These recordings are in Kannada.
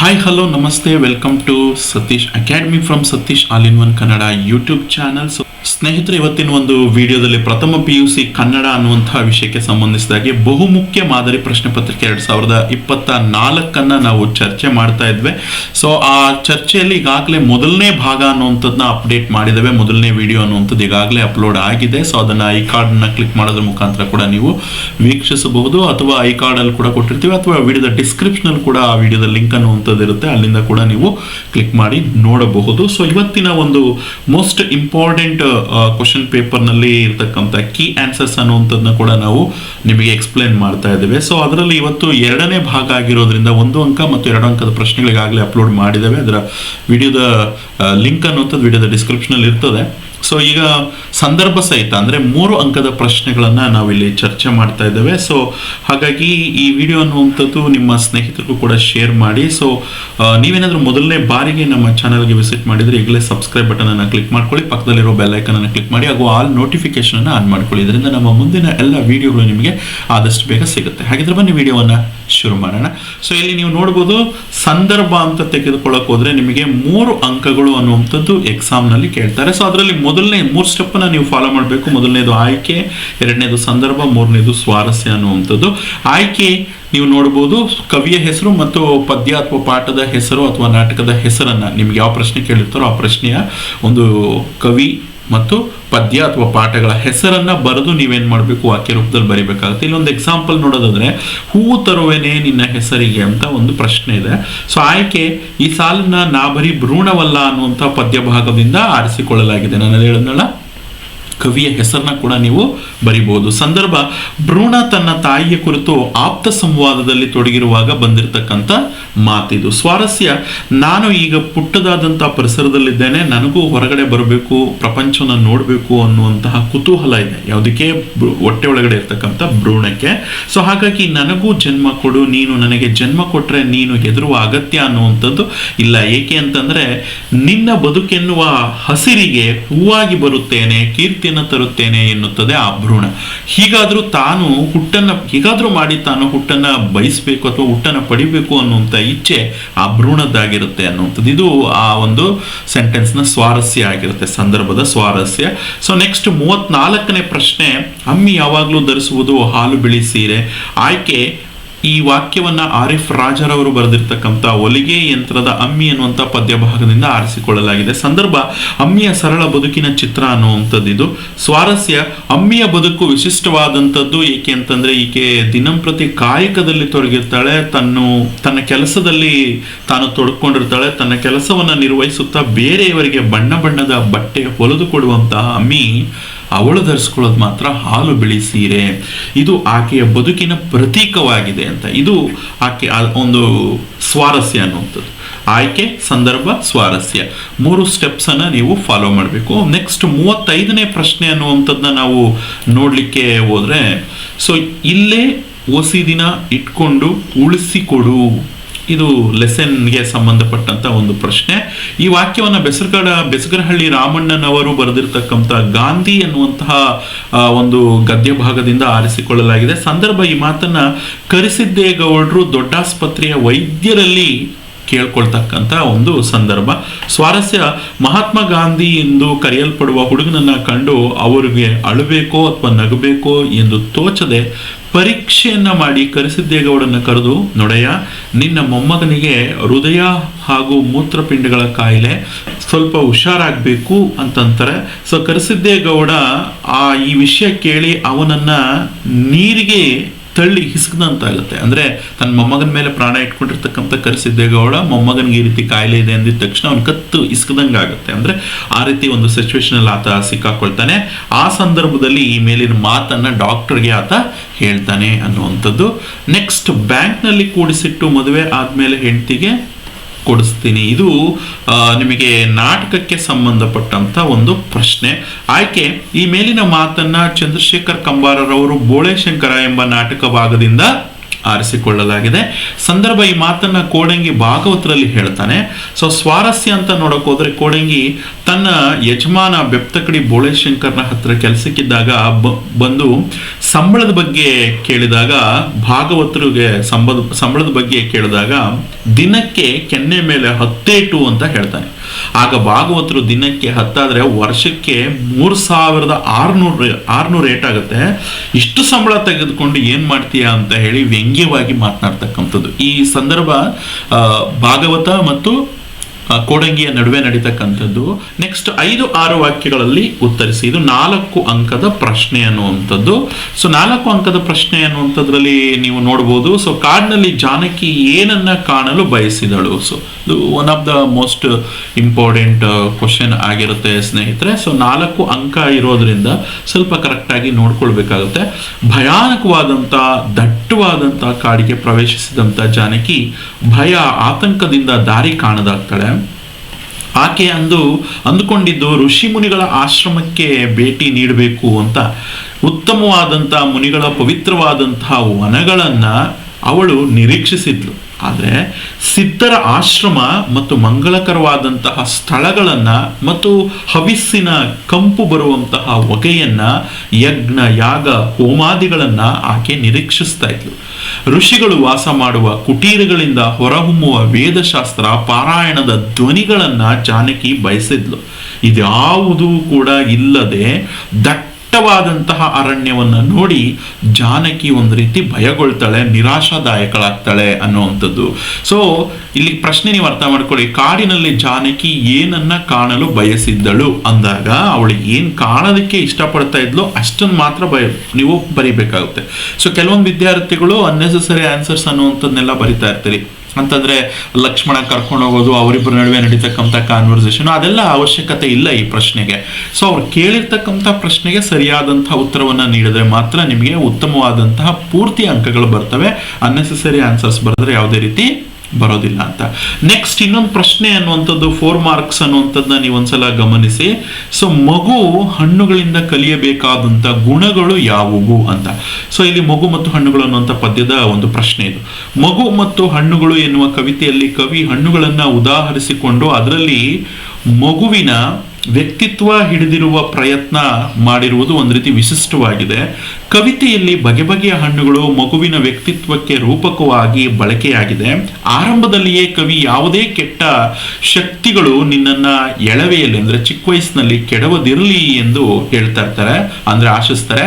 ಹಾಯ್ ಹಲೋ ನಮಸ್ತೆ welcome to Satish academy from Satish all in one Kannada YouTube channel so ಸ್ನೇಹಿತರೆ, ಇವತ್ತಿನ ಒಂದು ವಿಡಿಯೋದಲ್ಲಿ ಪ್ರಥಮ ಪಿ ಯು ಸಿ ಕನ್ನಡ ಅನ್ನುವಂತಹ ವಿಷಯಕ್ಕೆ ಸಂಬಂಧಿಸಿದಾಗೆ ಬಹುಮುಖ್ಯ ಮಾದರಿ ಪ್ರಶ್ನೆ ಪತ್ರಿಕೆ ಎರಡ್ ಸಾವಿರದ ಇಪ್ಪತ್ತ ನಾಲ್ಕನ್ನ ನಾವು ಚರ್ಚೆ ಮಾಡ್ತಾ ಇದ್ವಿ. ಸೊ ಆ ಚರ್ಚೆಯಲ್ಲಿ ಈಗಾಗಲೇ ಮೊದಲನೇ ಭಾಗ ಅನ್ನುವಂಥದ್ದನ್ನ ಅಪ್ಡೇಟ್ ಮಾಡಿದ್ದೇವೆ. ಮೊದಲನೇ ವಿಡಿಯೋ ಅನ್ನುವಂಥದ್ದು ಈಗಾಗಲೇ ಅಪ್ಲೋಡ್ ಆಗಿದೆ. ಸೊ ಅದನ್ನ ಐ ಕಾರ್ಡ್ನ ಕ್ಲಿಕ್ ಮಾಡೋದ್ರ ಮುಖಾಂತರ ಕೂಡ ನೀವು ವೀಕ್ಷಿಸಬಹುದು ಅಥವಾ ಐ ಕಾರ್ಡಲ್ಲಿ ಕೂಡ ಕೊಟ್ಟಿರ್ತೀವಿ ಅಥವಾ ವಿಡಿಯೋದ ಡಿಸ್ಕ್ರಿಪ್ಷನಲ್ಲಿ ಕೂಡ ಆ ವಿಡಿಯೋದ ಲಿಂಕ್ ಅನ್ನುವಂಥದ್ದು ಇರುತ್ತೆ. ಅಲ್ಲಿಂದ ಕೂಡ ನೀವು ಕ್ಲಿಕ್ ಮಾಡಿ ನೋಡಬಹುದು. ಸೊ ಇವತ್ತಿನ ಒಂದು ಮೋಸ್ಟ್ ಇಂಪಾರ್ಟೆಂಟ್ ಕ್ವಶನ್ ಪೇಪರ್ನಲ್ಲಿ ಇರ್ತಕ್ಕಂಥ ಕೀ ಆನ್ಸರ್ಸ್ ಅನ್ನುವಂಥದ್ದನ್ನ ಕೂಡ ನಾವು ನಿಮಗೆ ಎಕ್ಸ್ಪ್ಲೇನ್ ಮಾಡ್ತಾ ಇದ್ದೇವೆ. ಸೊ ಅದರಲ್ಲಿ ಇವತ್ತು ಎರಡನೇ ಭಾಗ ಆಗಿರೋದ್ರಿಂದ ಒಂದು ಅಂಕ ಮತ್ತು ಎರಡು ಅಂಕದ ಪ್ರಶ್ನೆಗಳಿಗಾಗಲೇ ಅಪ್ಲೋಡ್ ಮಾಡಿದ್ದೇವೆ. ಅದರ ವಿಡಿಯೋದ ಲಿಂಕ್ ಅನ್ನುವಂಥದ್ದು ವಿಡಿಯೋದ ಡಿಸ್ಕ್ರಿಪ್ಷನಲ್ಲಿ ಇರ್ತದೆ. ಸೊ ಈಗ ಸಂದರ್ಭ ಸಹಿತ, ಅಂದರೆ ಮೂರು ಅಂಕದ ಪ್ರಶ್ನೆಗಳನ್ನು ನಾವಿಲ್ಲಿ ಚರ್ಚೆ ಮಾಡ್ತಾ ಇದ್ದೇವೆ. ಸೊ ಹಾಗಾಗಿ ಈ ವಿಡಿಯೋ ಅನ್ನುವಂಥದ್ದು ನಿಮ್ಮ ಸ್ನೇಹಿತರಿಗೂ ಕೂಡ ಶೇರ್ ಮಾಡಿ. ಸೊ ನೀವೇನಾದರೂ ಮೊದಲನೇ ಬಾರಿಗೆ ನಮ್ಮ ಚಾನಲ್ಗೆ ವಿಸಿಟ್ ಮಾಡಿದರೆ ಈಗಲೇ ಸಬ್ಸ್ಕ್ರೈಬ್ ಬಟನನ್ನು ಕ್ಲಿಕ್ ಮಾಡ್ಕೊಳ್ಳಿ. ಪಕ್ಕದಲ್ಲಿರೋ ಬೆಲ್ಲೈಕನನ್ನು ಕ್ಲಿಕ್ ಮಾಡಿ. ಹಾಗೂ ಆಲ್ ನೋಟಿಫಿಕೇಶನನ್ನು ಆನ್ ಮಾಡ್ಕೊಳ್ಳಿ. ಇದರಿಂದ ನಮ್ಮ ಮುಂದಿನ ಎಲ್ಲ ವಿಡಿಯೋಗಳು ನಿಮಗೆ ಆದಷ್ಟು ಬೇಗ ಸಿಗುತ್ತೆ. ಹಾಗಿದ್ರೆ ಬನ್ನಿ ವಿಡಿಯೋವನ್ನು ಶುರು ಮಾಡೋಣ. ಸೊ ಇಲ್ಲಿ ನೀವು ನೋಡ್ಬೋದು, ಸಂದರ್ಭ ಅಂತ ತೆಗೆದುಕೊಳ್ಳೋಕೆ ಹೋದರೆ ನಿಮಗೆ ಮೂರು ಅಂಕಗಳು ಅನ್ನುವಂಥದ್ದು ಎಕ್ಸಾಮ್ನಲ್ಲಿ ಕೇಳ್ತಾರೆ. ಸೊ ಅದರಲ್ಲಿ ಮೊದಲನೇ ಮೂರು ಸ್ಟೆಪ್ಪನ್ನು ನೀವು ಫಾಲೋ ಮಾಡಬೇಕು. ಮೊದಲನೇದು ಆಯ್ಕೆ, ಎರಡನೇದು ಸಂದರ್ಭ, ಮೂರನೇದು ಸ್ವಾರಸ್ಯ ಅನ್ನುವಂಥದ್ದು. ಆಯ್ಕೆ ನೀವು ನೋಡ್ಬೋದು, ಕವಿಯ ಹೆಸರು ಮತ್ತು ಪದ್ಯ ಅಥವಾ ಪಾಠದ ಹೆಸರು ಅಥವಾ ನಾಟಕದ ಹೆಸರನ್ನು ನಿಮ್ಗೆ ಯಾವ ಪ್ರಶ್ನೆ ಕೇಳಿರ್ತಾರೋ ಆ ಪ್ರಶ್ನೆಯ ಒಂದು ಕವಿ ಮತ್ತು ಪದ್ಯ ಅಥವಾ ಪಾಠಗಳ ಹೆಸರನ್ನ ಬರೆದು ನೀವೇನು ಮಾಡಬೇಕು, ವಾಕ್ಯ ರೂಪದಲ್ಲಿ ಬರಿಬೇಕಾಗುತ್ತೆ. ಇಲ್ಲೊಂದು ಎಕ್ಸಾಂಪಲ್ ನೋಡೋದಾದ್ರೆ ಹೂವು ತರುವೇನೆ ನಿನ್ನ ಹೆಸರಿಗೆ ಅಂತ ಒಂದು ಪ್ರಶ್ನೆ ಇದೆ. ಸೊ ಆಯ್ಕೆ, ಈ ಸಾಲನ್ನ ನಾ ಬರೀ ಭ್ರೂಣವಲ್ಲ ಅನ್ನುವಂಥ ಪದ್ಯ ಭಾಗದಿಂದ ಆರಿಸಿಕೊಳ್ಳಲಾಗಿದೆ. ನಾನು ಹೇಳಿದ್ನಲ್ಲ? ಕವಿಯ ಹೆಸರನ್ನ ಕೂಡ ನೀವು ಬರಿಬಹುದು ಸಂದರ್ಭ, ಭ್ರೂಣ ತನ್ನ ತಾಯಿಯ ಕುರಿತು ಆಪ್ತ ಸಂವಾದದಲ್ಲಿ ತೊಡಗಿರುವಾಗ ಬಂದಿರತಕ್ಕಂಥ ಮಾತಿದು. ಸ್ವಾರಸ್ಯ, ನಾನು ಈಗ ಪುಟ್ಟದಾದಂಥ ಪರಿಸರದಲ್ಲಿದ್ದೇನೆ, ನನಗೂ ಹೊರಗಡೆ ಬರಬೇಕು, ಪ್ರಪಂಚವನ್ನು ನೋಡಬೇಕು ಅನ್ನುವಂತಹ ಕುತೂಹಲ ಇದೆ. ಯಾವುದಕ್ಕೆ? ಹೊಟ್ಟೆ ಒಳಗಡೆ ಇರ್ತಕ್ಕಂಥ ಭ್ರೂಣಕ್ಕೆ. ಸೊ ಹಾಗಾಗಿ ನನಗೂ ಜನ್ಮ ಕೊಡು, ನೀನು ನನಗೆ ಜನ್ಮ ಕೊಟ್ರೆ ನೀನು ಹೆದರುವ ಅಗತ್ಯ ಅನ್ನುವಂಥದ್ದು ಇಲ್ಲ. ಏಕೆ ಅಂತಂದರೆ, ನಿನ್ನ ಬದುಕೆನ್ನುವ ಹಸಿರಿಗೆ ಹೂವಾಗಿ ಬರುತ್ತೇನೆ, ಕೀರ್ತಿಯನ್ನು ತರುತ್ತೇನೆ ಎನ್ನುತ್ತದೆ ಆ ಭ್ರೂಣ ಹೀಗಾದರೂ ತಾನು ಹುಟ್ಟನ್ನ, ಹೀಗಾದರೂ ಮಾಡಿ ತಾನು ಹುಟ್ಟನ್ನ ಬಯಸಬೇಕು ಅಥವಾ ಹುಟ್ಟನ್ನ ಪಡಿಬೇಕು ಅನ್ನುವಂಥ ಇಚ್ಛೆ ಆ ಭ್ರೂಣದ್ದಾಗಿರುತ್ತೆ ಅನ್ನುವಂಥದ್ದು. ಇದು ಆ ಒಂದು ಸೆಂಟೆನ್ಸ್ನ ಸ್ವಾರಸ್ಯ ಆಗಿರುತ್ತೆ, ಸಂದರ್ಭದ ಸ್ವಾರಸ್ಯ. ಸೊ ನೆಕ್ಸ್ಟ್ ಮೂವತ್ನಾಲ್ಕನೇ ಪ್ರಶ್ನೆ ಅಮ್ಮಿ ಯಾವಾಗಲೂ ಧರಿಸುವುದು ಹಾಲು ಬಿಳಿ ಸೀರೆ. ಆಯ್ಕೆ ಈ ವಾಕ್ಯವನ್ನ ಆರಿಫ್ ರಾಜರವರು ಬರೆದಿರ್ತಕ್ಕಂಥ ಹೊಲಿಗೆ ಯಂತ್ರದ ಅಮ್ಮಿ ಅನ್ನುವಂಥ ಪದ್ಯ ಭಾಗದಿಂದ ಆರಿಸಿಕೊಳ್ಳಲಾಗಿದೆ. ಸಂದರ್ಭ, ಅಮ್ಮಿಯ ಸರಳ ಬದುಕಿನ ಚಿತ್ರ ಅನ್ನುವಂಥದ್ದು ಇದು. ಸ್ವಾರಸ್ಯ, ಅಮ್ಮಿಯ ಬದುಕು ವಿಶಿಷ್ಟವಾದಂಥದ್ದು ಏಕೆ ಅಂತಂದ್ರೆ ಈಕೆ ದಿನಂಪ್ರತಿ ಕಾಯಕದಲ್ಲಿ ತೊಡಗಿರ್ತಾಳೆ, ತನ್ನು, ತನ್ನ ಕೆಲಸದಲ್ಲಿ ತಾನು ತೊಡ್ಕೊಂಡಿರ್ತಾಳೆ, ತನ್ನ ಕೆಲಸವನ್ನ ನಿರ್ವಹಿಸುತ್ತಾ ಬೇರೆಯವರಿಗೆ ಬಣ್ಣ ಬಣ್ಣದ ಬಟ್ಟೆ ಹೊಲಿದು ಕೊಡುವಂತಹ ಅಮ್ಮಿ ಅವಳು ಧರಿಸ್ಕೊಳ್ಳೋದು ಮಾತ್ರ ಹಾಲು ಬಿಳಿ ಸೀರೆ. ಇದು ಆಕೆಯ ಬದುಕಿನ ಪ್ರತೀಕವಾಗಿದೆ ಅಂತ. ಇದು ಆಕೆ ಒಂದು ಸ್ವಾರಸ್ಯ ಅನ್ನುವಂಥದ್ದು. ಆಯ್ಕೆ, ಸಂದರ್ಭ, ಸ್ವಾರಸ್ಯ. ಮೂರು ಸ್ಟೆಪ್ಸ್ ಅನ್ನ ನೀವು ಫಾಲೋ ಮಾಡಬೇಕು. ನೆಕ್ಸ್ಟ್ ಮೂವತ್ತೈದನೇ ಪ್ರಶ್ನೆ ಅನ್ನುವಂಥದ್ದನ್ನ ನಾವು ನೋಡಲಿಕ್ಕೆ ಹೋದರೆ ಸೊ ಇಲ್ಲೇ ಒಸಿದಿನ ಇಟ್ಕೊಂಡು ಉಳಿಸಿಕೊಡು. ಇದು ಲೆಸನ್ಗೆ ಸಂಬಂಧಪಟ್ಟಂತ ಒಂದು ಪ್ರಶ್ನೆ. ಈ ವಾಕ್ಯವನ್ನ ಬೆಸರಗಡ ಬೆಸಗರಹಳ್ಳಿ ರಾಮಣ್ಣನವರು ಬರೆದಿರ್ತಕ್ಕಂಥ ಗಾಂಧಿ ಎನ್ನುವಂತಹ ಒಂದು ಗದ್ಯ ಭಾಗದಿಂದ ಆರಿಸಿಕೊಳ್ಳಲಾಗಿದೆ. ಸಂದರ್ಭ ಈ ಮಾತನ್ನ ಕರೆಸಿದ್ದೇಗೌಡರು ದೊಡ್ಡಾಸ್ಪತ್ರೆಯ ವೈದ್ಯರಲ್ಲಿ ಕೇಳ್ಕೊಳ್ತಕ್ಕಂಥ ಒಂದು ಸಂದರ್ಭ. ಸ್ವಾರಸ್ಯ ಮಹಾತ್ಮ ಗಾಂಧಿ ಎಂದು ಕರೆಯಲ್ಪಡುವ ಹುಡುಗನನ್ನ ಕಂಡು ಅವರಿಗೆ ಅಳಬೇಕೋ ಅಥವಾ ನಗಬೇಕೋ ಎಂದು ತೋಚದೆ ಪರೀಕ್ಷೆಯನ್ನ ಮಾಡಿ ಕರೆಸಿದ್ದೇಗೌಡನ್ನ ಕರೆದು ನೊಡೆಯ ನಿನ್ನ ಮೊಮ್ಮಗನಿಗೆ ಹೃದಯ ಹಾಗೂ ಮೂತ್ರಪಿಂಡಗಳ ಕಾಯಿಲೆ ಸ್ವಲ್ಪ ಹುಷಾರಾಗಬೇಕು ಅಂತಂತಾರೆ. ಸೊ ಕರೆಸಿದ್ದೇಗೌಡ ಆ ಈ ವಿಷಯ ಕೇಳಿ ಅವನನ್ನ ನೀರಿಗೆ ತಳ್ಳಿ ಹಿಸ್ಕದಂತಾಗುತ್ತೆ. ಅಂದರೆ ತನ್ನ ಮೊಮ್ಮಗನ ಮೇಲೆ ಪ್ರಾಣ ಇಟ್ಕೊಂಡಿರ್ತಕ್ಕಂಥ ಕರೆಸಿದ್ದೇಗೌಡ ಮೊಮ್ಮಗನಿಗೆ ಈ ರೀತಿ ಕಾಯಿಲೆ ಇದೆ ಅಂದಿದ ತಕ್ಷಣ ಅವ್ನು ಕತ್ತು ಇಸ್ಕದಂಗೆ ಆಗುತ್ತೆ ಅಂದರೆ ಆ ರೀತಿ ಒಂದು ಸಿಚುವೇಶನಲ್ಲಿ ಆತ ಸಿಕ್ಕಾಕೊಳ್ತಾನೆ. ಆ ಸಂದರ್ಭದಲ್ಲಿ ಈ ಮೇಲಿನ ಮಾತನ್ನು ಡಾಕ್ಟರ್ಗೆ ಆತ ಹೇಳ್ತಾನೆ ಅನ್ನುವಂಥದ್ದು. ನೆಕ್ಸ್ಟ್ ಬ್ಯಾಂಕ್ನಲ್ಲಿ ಕೂಡಿಸಿಟ್ಟು ಮದುವೆ ಆದಮೇಲೆ ಹೆಂಡತಿಗೆ ಕೊಡಿಸ್ತೀನಿ. ಇದು ನಿಮಗೆ ನಾಟಕಕ್ಕೆ ಸಂಬಂಧಪಟ್ಟಂತ ಒಂದು ಪ್ರಶ್ನೆ. ಆಯ್ಕೆ, ಈ ಮೇಲಿನ ಮಾತನ್ನ ಚಂದ್ರಶೇಖರ್ ಕಂಬಾರರವರು ಬೋಳೆ ಶಂಕರ ಎಂಬ ನಾಟಕ ಭಾಗದಿಂದ ಆರಿಸಿಕೊಳ್ಳಲಾಗಿದೆ. ಸಂದರ್ಭ ಈ ಮಾತನ್ನ ಕೋಡಂಗಿ ಭಾಗವತರಲ್ಲಿ ಹೇಳ್ತಾನೆ. ಸೊ ಸ್ವಾರಸ್ಯ ಅಂತ ನೋಡಕ್ ಹೋದ್ರೆ ಕೋಡಂಗಿ ತನ್ನ ಯಜಮಾನ ಬೆಪ್ತಕಡಿ ಬೋಳೇಶಂಕರ್ನ ಹತ್ರ ಕೆಲಸಕ್ಕಿದ್ದಾಗ ಬಂದು ಸಂಬಳದ ಬಗ್ಗೆ ಕೇಳಿದಾಗ ಭಾಗವತರಿಗೆ ಸಂಬದ ಸಂಬಳದ ಬಗ್ಗೆ ಕೇಳಿದಾಗ ದಿನಕ್ಕೆ ಕೆನ್ನೆ ಮೇಲೆ ಹತ್ತೇಟು ಅಂತ ಹೇಳ್ತಾನೆ. ಆಗ ಭಾಗವತರು ದಿನಕ್ಕೆ ಹತ್ತಾದರೆ ವರ್ಷಕ್ಕೆ ಮೂರು ಸಾವಿರದ ಆರುನೂರು ಆರುನೂರು ರೇಟ್ ಆಗುತ್ತೆ. ಇಷ್ಟು ಸಂಬಳ ತೆಗೆದುಕೊಂಡು ಏನು ಮಾಡ್ತೀಯಾ ಅಂತ ಹೇಳಿ ವ್ಯಂಗ್ಯವಾಗಿ ಮಾತನಾಡ್ತಕ್ಕಂಥದ್ದು. ಈ ಸಂದರ್ಭ ಭಾಗವತ ಮತ್ತು ಕೋಡಂಗಿಯ ನಡುವೆ ನಡೀತಕ್ಕಂಥದ್ದು. ನೆಕ್ಸ್ಟ್ ಐದು, ಆರು ವಾಕ್ಯಗಳಲ್ಲಿ ಉತ್ತರಿಸಿ. ಇದು ನಾಲ್ಕು ಅಂಕದ ಪ್ರಶ್ನೆ ಅನ್ನುವಂಥದ್ದು. ಸೊ ನಾಲ್ಕು ಅಂಕದ ಪ್ರಶ್ನೆ ಅನ್ನುವಂಥದ್ರಲ್ಲಿ ನೀವು ನೋಡ್ಬೋದು. ಸೊ ಕಾಡಿನಲ್ಲಿ ಜಾನಕಿ ಏನನ್ನ ಕಾಣಲು ಬಯಸಿದಳು? ಸೊ ಇದು one of the most important question ಆಗಿರುತ್ತೆ ಸ್ನೇಹಿತರೆ. ಸೊ ನಾಲ್ಕು ಅಂಕ ಇರೋದ್ರಿಂದ ಸ್ವಲ್ಪ ಕರೆಕ್ಟಾಗಿ ನೋಡ್ಕೊಳ್ಬೇಕಾಗುತ್ತೆ. ಭಯಾನಕವಾದಂಥ, ದಟ್ಟವಾದಂಥ ಕಾಡಿಗೆ ಪ್ರವೇಶಿಸಿದಂಥ ಜಾನಕಿ ಭಯ, ಆತಂಕದಿಂದ ದಾರಿ ಕಾಣದಾಗ್ತಾಳೆ. ಆಕೆ ಅಂದು ಅಂದುಕೊಂಡಿದ್ದು ಋಷಿ ಮುನಿಗಳ ಆಶ್ರಮಕ್ಕೆ ಭೇಟಿ ನೀಡಬೇಕು ಅಂತ. ಉತ್ತಮವಾದಂಥ ಮುನಿಗಳ ಪವಿತ್ರವಾದಂತಹ ವನಗಳನ್ನ ಅವಳು ನಿರೀಕ್ಷಿಸಿದ್ಲು. ಆದರೆ ಸಿದ್ಧರ ಆಶ್ರಮ ಮತ್ತು ಮಂಗಳಕರವಾದಂತಹ ಸ್ಥಳಗಳನ್ನು ಮತ್ತು ಹವಿಸ್ಸಿನ ಕಂಪು ಬರುವಂತಹ ಹೊಗೆಯನ್ನ ಯಜ್ಞ, ಯಾಗ, ಹೋಮಾದಿಗಳನ್ನು ಆಕೆ ನಿರೀಕ್ಷಿಸ್ತಾ ಇದ್ಲು. ಋಷಿಗಳು ವಾಸ ಮಾಡುವ ಕುಟೀರಗಳಿಂದ ಹೊರಹೊಮ್ಮುವ ವೇದಶಾಸ್ತ್ರ ಪಾರಾಯಣದ ಧ್ವನಿಗಳನ್ನು ಜಾನಕಿ ಬಯಸಿದ್ಲು. ಇದ್ಯಾವುದೂ ಕೂಡ ಇಲ್ಲದೆ ದಟ್ಟವಾದಂತಹ ಅರಣ್ಯವನ್ನು ನೋಡಿ ಜಾನಕಿ ಒಂದು ರೀತಿ ಭಯಗೊಳ್ತಾಳೆ, ನಿರಾಶಾದಾಯಕಳಾಗ್ತಾಳೆ ಅನ್ನುವಂಥದ್ದು. ಸೊ ಇಲ್ಲಿ ಪ್ರಶ್ನೆ ನೀವು ಅರ್ಥ ಮಾಡ್ಕೊಳ್ಳಿ, ಕಾಡಿನಲ್ಲಿ ಜಾನಕಿ ಏನನ್ನ ಕಾಣಲು ಬಯಸಿದ್ದಳು ಅಂದಾಗ ಅವಳು ಏನು ಕಾಣೋದಕ್ಕೆ ಇಷ್ಟಪಡ್ತಾ ಇದ್ಲು ಅಷ್ಟನ್ನು ಮಾತ್ರ ಬಯ, ನೀವು ಬರಿಬೇಕಾಗುತ್ತೆ. ಸೊ ಕೆಲವೊಂದು ವಿದ್ಯಾರ್ಥಿಗಳು ಅನ್ನೆಸೆಸರಿ ಆನ್ಸರ್ಸ್ ಅನ್ನುವಂಥದ್ದನ್ನೆಲ್ಲ ಬರಿತಾ ಇರ್ತೀರಿ. ಅಂತಂದ್ರೆ ಲಕ್ಷ್ಮಣ ಕರ್ಕೊಂಡು ಹೋಗೋದು ಅವರಿಬ್ಬರ ನಡುವೆ ನಡೀತಕ್ಕಂಥ ಕಾನ್ವರ್ಸೇಷನ್ ಅದೆಲ್ಲ ಅವಶ್ಯಕತೆ ಇಲ್ಲ ಈ ಪ್ರಶ್ನೆಗೆ. ಸೊ ಅವ್ರು ಕೇಳಿರ್ತಕ್ಕಂಥ ಪ್ರಶ್ನೆಗೆ ಸರಿಯಾದಂತಹ ಉತ್ತರವನ್ನು ನೀಡಿದ್ರೆ ಮಾತ್ರ ನಿಮಗೆ ಉತ್ತಮವಾದಂತಹ ಪೂರ್ತಿ ಅಂಕಗಳು ಬರ್ತವೆ. ಅನ್ನೆಸೆಸರಿ ಆನ್ಸರ್ಸ್ ಬರೆದ್ರೆ ಯಾವುದೇ ರೀತಿ ಬರೋದಿಲ್ಲ ಅಂತ. ನೆಕ್ಸ್ಟ್ ಇನ್ನೊಂದು ಪ್ರಶ್ನೆ ಅನ್ನುವಂಥದ್ದು ಫೋರ್ ಮಾರ್ಕ್ಸ್ ಅನ್ನುವಂಥದ್ದನ್ನ ನೀವು ಒಂದ್ಸಲ ಗಮನಿಸಿ. ಸೊ ಮಗು ಹಣ್ಣುಗಳಿಂದ ಕಲಿಯಬೇಕಾದಂಥ ಗುಣಗಳು ಯಾವುವು ಅಂತ. ಸೊ ಇಲ್ಲಿ ಮಗು ಮತ್ತು ಹಣ್ಣುಗಳು ಅನ್ನುವಂಥ ಪದ್ಯದ ಒಂದು ಪ್ರಶ್ನೆ ಇದು. ಮಗು ಮತ್ತು ಹಣ್ಣುಗಳು ಎನ್ನುವ ಕವಿತೆಯಲ್ಲಿ ಕವಿ ಹಣ್ಣುಗಳನ್ನು ಉದಾಹರಿಸಿಕೊಂಡು ಅದರಲ್ಲಿ ಮಗುವಿನ ವ್ಯಕ್ತಿತ್ವ ಹಿಡಿದಿರುವ ಪ್ರಯತ್ನ ಮಾಡಿರುವುದು ಒಂದು ರೀತಿ ವಿಶಿಷ್ಟವಾಗಿದೆ. ಕವಿತೆಯಲ್ಲಿ ಬಗೆ ಬಗೆಯ ಹಣ್ಣುಗಳು ಮಗುವಿನ ವ್ಯಕ್ತಿತ್ವಕ್ಕೆ ರೂಪಕವಾಗಿ ಬಳಕೆಯಾಗಿದೆ. ಆರಂಭದಲ್ಲಿಯೇ ಕವಿ ಯಾವುದೇ ಕೆಟ್ಟ ಶಕ್ತಿಗಳು ನಿನ್ನನ್ನ ಎಳವೆಯಲ್ಲಿ, ಅಂದ್ರೆ ಚಿಕ್ಕ ವಯಸ್ಸಿನಲ್ಲಿ ಕೆಡವದಿರಲಿ ಎಂದು ಹೇಳ್ತಾ ಇರ್ತಾರೆ, ಅಂದ್ರೆ ಆಶಿಸ್ತಾರೆ.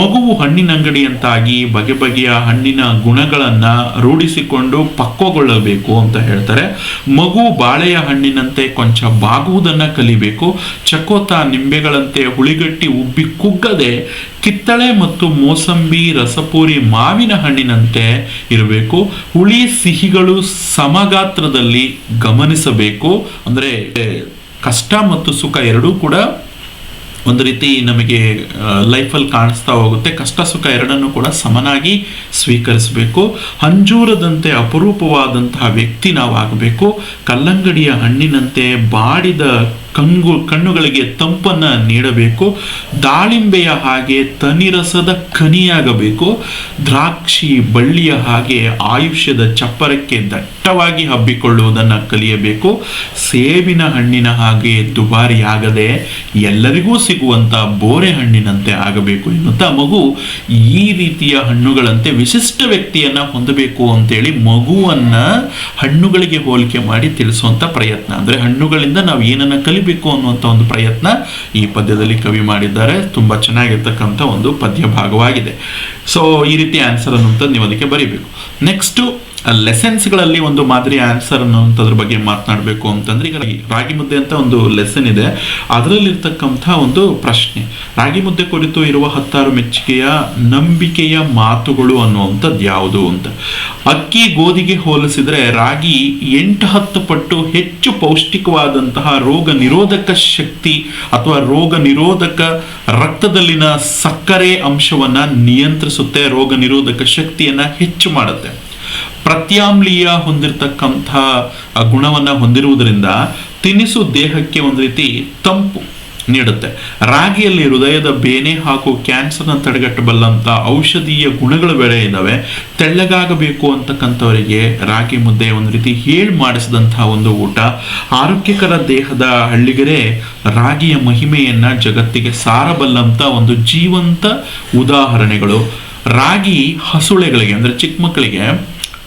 ಮಗುವು ಹಣ್ಣಿನ ಅಂಗಡಿಯಂತಾಗಿ ಬಗೆ ಬಗೆಯ ಹಣ್ಣಿನ ಗುಣಗಳನ್ನ ರೂಢಿಸಿಕೊಂಡು ಪಕ್ವಗೊಳ್ಳಬೇಕು ಅಂತ ಹೇಳ್ತಾರೆ. ಮಗು ಬಾಳೆಯ ಹಣ್ಣಿನಂತೆ ಕೊಂಚ ಬಾಗುವುದನ್ನ ಕಲಿಬೇಕು. ಚಕೋತ ನಿಂಬೆಗಳಂತೆ ಹುಳಿಗಟ್ಟಿ ಉಬ್ಬಿ ಕುಗ್ಗದೆ ಕಿತ್ತಳೆ ಮತ್ತು ಮೋಸಂಬಿ, ರಸಪೂರಿ, ಮಾವಿನ ಹಣ್ಣಿನಂತೆ ಇರಬೇಕು. ಹುಳಿ ಸಿಹಿಗಳು ಸಮಗಾತ್ರದಲ್ಲಿ ಗಮನಿಸಬೇಕು. ಅಂದ್ರೆ ಕಷ್ಟ ಮತ್ತು ಸುಖ ಎರಡೂ ಕೂಡ ಒಂದು ರೀತಿ ನಮಗೆ ಲೈಫಲ್ಲಿ ಕಾಣಿಸ್ತಾ ಹೋಗುತ್ತೆ. ಕಷ್ಟ, ಸುಖ ಎರಡನ್ನು ಕೂಡ ಸಮನಾಗಿ ಸ್ವೀಕರಿಸಬೇಕು. ಅಂಜೂರದಂತೆ ಅಪರೂಪವಾದಂತಹ ವ್ಯಕ್ತಿ ನಾವು ಆಗಬೇಕು ಕಲ್ಲಂಗಡಿಯ ಹಣ್ಣಿನಂತೆ ಬಾಡಿದ ಕಂಗು ಕಣ್ಣುಗಳಿಗೆ ತಂಪನ್ನ ನೀಡಬೇಕು. ದಾಳಿಂಬೆಯ ಹಾಗೆ ತನಿರಸದ ಕನಿಯಾಗಬೇಕು. ದ್ರಾಕ್ಷಿ ಬಳ್ಳಿಯ ಹಾಗೆ ಆಯುಷ್ಯದ ಚಪ್ಪರಕ್ಕೆ ದಟ್ಟವಾಗಿ ಹಬ್ಬಿಕೊಳ್ಳುವುದನ್ನು ಕಲಿಯಬೇಕು. ಸೇಬಿನ ಹಣ್ಣಿನ ಹಾಗೆ ದುಬಾರಿಯಾಗದೆ ಎಲ್ಲರಿಗೂ ಸಿಗುವಂಥ ಬೋರೆ ಹಣ್ಣಿನಂತೆ ಆಗಬೇಕು ಎನ್ನುತ್ತಾ ಮಗು ಈ ರೀತಿಯ ಹಣ್ಣುಗಳಂತೆ ವಿಶಿಷ್ಟ ವ್ಯಕ್ತಿಯನ್ನು ಹೊಂದಬೇಕು ಅಂತೇಳಿ ಮಗುವನ್ನು ಹಣ್ಣುಗಳಿಗೆ ಹೋಲಿಕೆ ಮಾಡಿ ತಿಳಿಸುವಂಥ ಪ್ರಯತ್ನ. ಅಂದರೆ ಹಣ್ಣುಗಳಿಂದ ನಾವು ಏನನ್ನ ಕಲಿಬೇಕು ಅನ್ನುವಂಥ ಒಂದು ಪ್ರಯತ್ನ ಈ ಪದ್ಯದಲ್ಲಿ ಕವಿ ಮಾಡಿದ್ದಾರೆ. ತುಂಬಾ ಚೆನ್ನಾಗಿರ್ತಕ್ಕಂಥ ಒಂದು ಪದ್ಯ ಭಾಗವಾಗಿದೆ ಸೊ ಈ ರೀತಿ ಆನ್ಸರ್ ಅನ್ನುವಂಥದ್ದು ನೀವು ಅದಕ್ಕೆ ಬರೀಬೇಕು. ನೆಕ್ಸ್ಟ್ ಲೆಸನ್ಸ್ಗಳಲ್ಲಿ ಒಂದು ಮಾದರಿ ಆನ್ಸರ್ ಅನ್ನುವಂಥದ್ರ ಬಗ್ಗೆ ಮಾತನಾಡಬೇಕು ಅಂತಂದ್ರೆ ಈಗ ರಾಗಿ ಮುದ್ದೆ ಅಂತ ಒಂದು ಲೆಸನ್ ಇದೆ. ಅದರಲ್ಲಿರ್ತಕ್ಕಂಥ ಒಂದು ಪ್ರಶ್ನೆ, ರಾಗಿ ಮುದ್ದೆ ಕುರಿತು ಇರುವ ಹತ್ತಾರು ಮೆಚ್ಚುಗೆಯ ನಂಬಿಕೆಯ ಮಾತುಗಳು ಅನ್ನುವಂಥದ್ದು ಯಾವುದು ಅಂತ. ಅಕ್ಕಿ ಗೋಧಿಗೆ ಹೋಲಿಸಿದರೆ ರಾಗಿ ಎಂಟು ಹತ್ತು ಪಟ್ಟು ಹೆಚ್ಚು ಪೌಷ್ಟಿಕವಾದಂತಹ ರೋಗ ನಿರೋಧಕ ಶಕ್ತಿ ಅಥವಾ ರೋಗ ನಿರೋಧಕ ರಕ್ತದಲ್ಲಿನ ಸಕ್ಕರೆ ಅಂಶವನ್ನ ನಿಯಂತ್ರಿಸುತ್ತೆ, ರೋಗ ನಿರೋಧಕ ಶಕ್ತಿಯನ್ನ ಹೆಚ್ಚು ಮಾಡುತ್ತೆ. ಪ್ರತ್ಯಾಮ್ಲೀಯ ಹೊಂದಿರತಕ್ಕಂಥ ಗುಣವನ್ನು ಹೊಂದಿರುವುದರಿಂದ ತಿನಿಸು ದೇಹಕ್ಕೆ ಒಂದು ರೀತಿ ತಂಪು ನೀಡುತ್ತೆ. ರಾಗಿಯಲ್ಲಿ ಹೃದಯದ ಬೇನೆ ಹಾಗೂ ಕ್ಯಾನ್ಸರ್ನ ತಡೆಗಟ್ಟಬಲ್ಲಂಥ ಔಷಧೀಯ ಗುಣಗಳು ಬೇರೆ ಇದ್ದಾವೆ ತೆಳ್ಳಗಾಗಬೇಕು ಅಂತಕ್ಕಂಥವರಿಗೆ ರಾಗಿ ಮುದ್ದೆ ಒಂದು ರೀತಿ ಹೇಳಿ ಮಾಡಿಸಿದಂಥ ಒಂದು ಊಟ. ಆರೋಗ್ಯಕರ ದೇಹದ ಹಳ್ಳಿಗರೇ, ರಾಗಿಯ ಮಹಿಮೆಯನ್ನು ಜಗತ್ತಿಗೆ ಸಾರಬಲ್ಲಂಥ ಒಂದು ಜೀವಂತ ಉದಾಹರಣೆಗಳು. ರಾಗಿ ಹಸುಳೆಗಳಿಗೆ, ಅಂದರೆ ಚಿಕ್ಕ ಮಕ್ಕಳಿಗೆ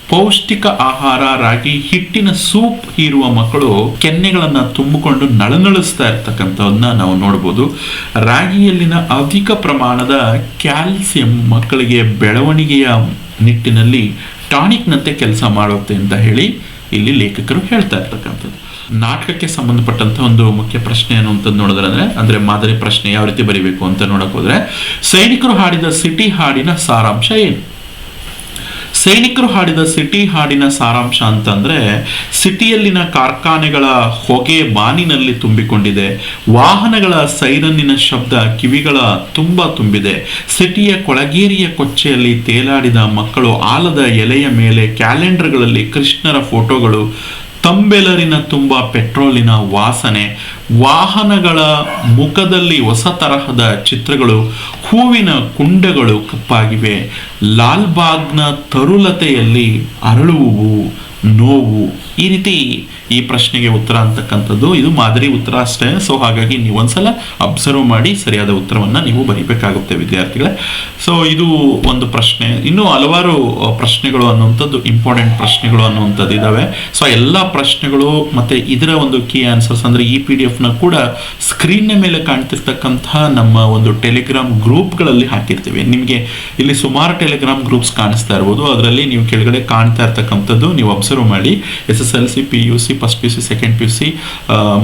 ಪೌಷ್ಟಿಕ ಆಹಾರ ರಾಗಿ, ಹಿಟ್ಟಿನ ಸೂಪ್ ಹೀರುವ ಮಕ್ಕಳು ಕೆನ್ನೆಗಳನ್ನ ತುಂಬಿಕೊಂಡು ನಳನಳಿಸ್ತಾ ಇರ್ತಕ್ಕಂಥವನ್ನ ನಾವು ನೋಡ್ಬೋದು. ರಾಗಿಯಲ್ಲಿನ ಅಧಿಕ ಪ್ರಮಾಣದ ಕ್ಯಾಲ್ಸಿಯಂ ಮಕ್ಕಳಿಗೆ ಬೆಳವಣಿಗೆಯ ನಿಟ್ಟಿನಲ್ಲಿ ಟಾನಿಕ್ನಂತೆ ಕೆಲಸ ಮಾಡುತ್ತೆ ಅಂತ ಹೇಳಿ ಇಲ್ಲಿ ಲೇಖಕರು ಹೇಳ್ತಾ ಇರ್ತಕ್ಕಂಥದ್ದು. ನಾಟಕಕ್ಕೆ ಸಂಬಂಧಪಟ್ಟಂತ ಒಂದು ಮುಖ್ಯ ಪ್ರಶ್ನೆ ಅನ್ನುವಂಥದ್ದು ನೋಡಿದ್ರೆ ಅಂದ್ರೆ ಅಂದ್ರೆ ಮಾದರಿ ಪ್ರಶ್ನೆ ಯಾವ ರೀತಿ ಬರೀಬೇಕು ಅಂತ ನೋಡಕ್ ಹೋದ್ರೆ, ಸೈನಿಕರು ಹಾಡಿದ ಸಿಟಿ ಹಾಡಿನ ಸಾರಾಂಶ ಏನು? ಸೈನಿಕರು ಹಾಡಿದ ಸಿಟಿ ಹಾಡಿನ ಸಾರಾಂಶ ಅಂತಂದ್ರೆ ಸಿಟಿಯಲ್ಲಿನ ಕಾರ್ಖಾನೆಗಳ ಹೊಗೆ ಬಾನಿನಲ್ಲಿ ತುಂಬಿಕೊಂಡಿದೆ. ವಾಹನಗಳ ಸೈರನ್ನಿನ ಶಬ್ದ ಕಿವಿಗಳ ತುಂಬ ತುಂಬಿದೆ. ಸಿಟಿಯ ಕೊಳಗೇರಿಯ ಕೊಚ್ಚೆಯಲ್ಲಿ ತೇಲಾಡಿದ ಮಕ್ಕಳು ಆಲದ ಎಲೆಯ ಮೇಲೆ ಕ್ಯಾಲೆಂಡರ್ಗಳಲ್ಲಿ ಕೃಷ್ಣರ ಫೋಟೋಗಳು ತಂಬೆಲರಿನ ತುಂಬ ಪೆಟ್ರೋಲಿನ ವಾಸನೆ, ವಾಹನಗಳ ಮುಖದಲ್ಲಿ ಹೊಸ ತರಹದ ಚಿತ್ರಗಳು, ಹೂವಿನ ಕುಂಡಗಳು ಕಪ್ಪಾಗಿವೆ. ಲಾಲ್ಬಾಗ್ನ ತರುಲತೆಯಲ್ಲಿ ಅರಳುವು ನೋವು. ಈ ರೀತಿ ಈ ಪ್ರಶ್ನೆಗೆ ಉತ್ತರ ಅಂತಕ್ಕಂಥದ್ದು ಇದು ಮಾದರಿ ಉತ್ತರ ಅಷ್ಟೇ. ಸೊ ಹಾಗಾಗಿ ನೀವು ಒಂದ್ಸಲ ಅಬ್ಸರ್ವ್ ಮಾಡಿ ಸರಿಯಾದ ಉತ್ತರವನ್ನು ನೀವು ಬರೀಬೇಕಾಗುತ್ತೆ ವಿದ್ಯಾರ್ಥಿಗಳೇ. ಸೊ ಇದು ಒಂದು ಪ್ರಶ್ನೆ. ಇನ್ನು ಹಲವಾರು ಪ್ರಶ್ನೆಗಳು ಅನ್ನುವಂಥದ್ದು ಇಂಪಾರ್ಟೆಂಟ್ ಪ್ರಶ್ನೆಗಳು ಅನ್ನುವಂಥದ್ದು ಇದಾವೆ. ಸೊ ಎಲ್ಲ ಪ್ರಶ್ನೆಗಳು ಮತ್ತೆ ಇದರ ಒಂದು ಕೀ ಆನ್ಸರ್ಸ್ ಅಂದ್ರೆ ಈ ಪಿ ಡಿ ಎಫ್ನ ಕೂಡ ಸ್ಕ್ರೀನ್ನ ಮೇಲೆ ಕಾಣ್ತಿರ್ತಕ್ಕಂತಹ ನಮ್ಮ ಒಂದು ಟೆಲಿಗ್ರಾಮ್ ಗ್ರೂಪ್ಗಳಲ್ಲಿ ಹಾಕಿರ್ತೀವಿ. ನಿಮಗೆ ಇಲ್ಲಿ ಸುಮಾರು ಟೆಲಿಗ್ರಾಮ್ ಗ್ರೂಪ್ಸ್ ಕಾಣಿಸ್ತಾ ಇರ್ಬೋದು. ಅದರಲ್ಲಿ ನೀವು ಕೆಳಗಡೆ ಕಾಣ್ತಾ ಇರ್ತಕ್ಕಂಥದ್ದು ನೀವು ಅಬ್ಸರ್ವ್ ಮಾಡಿ. S S L C P U C first P U C second P U C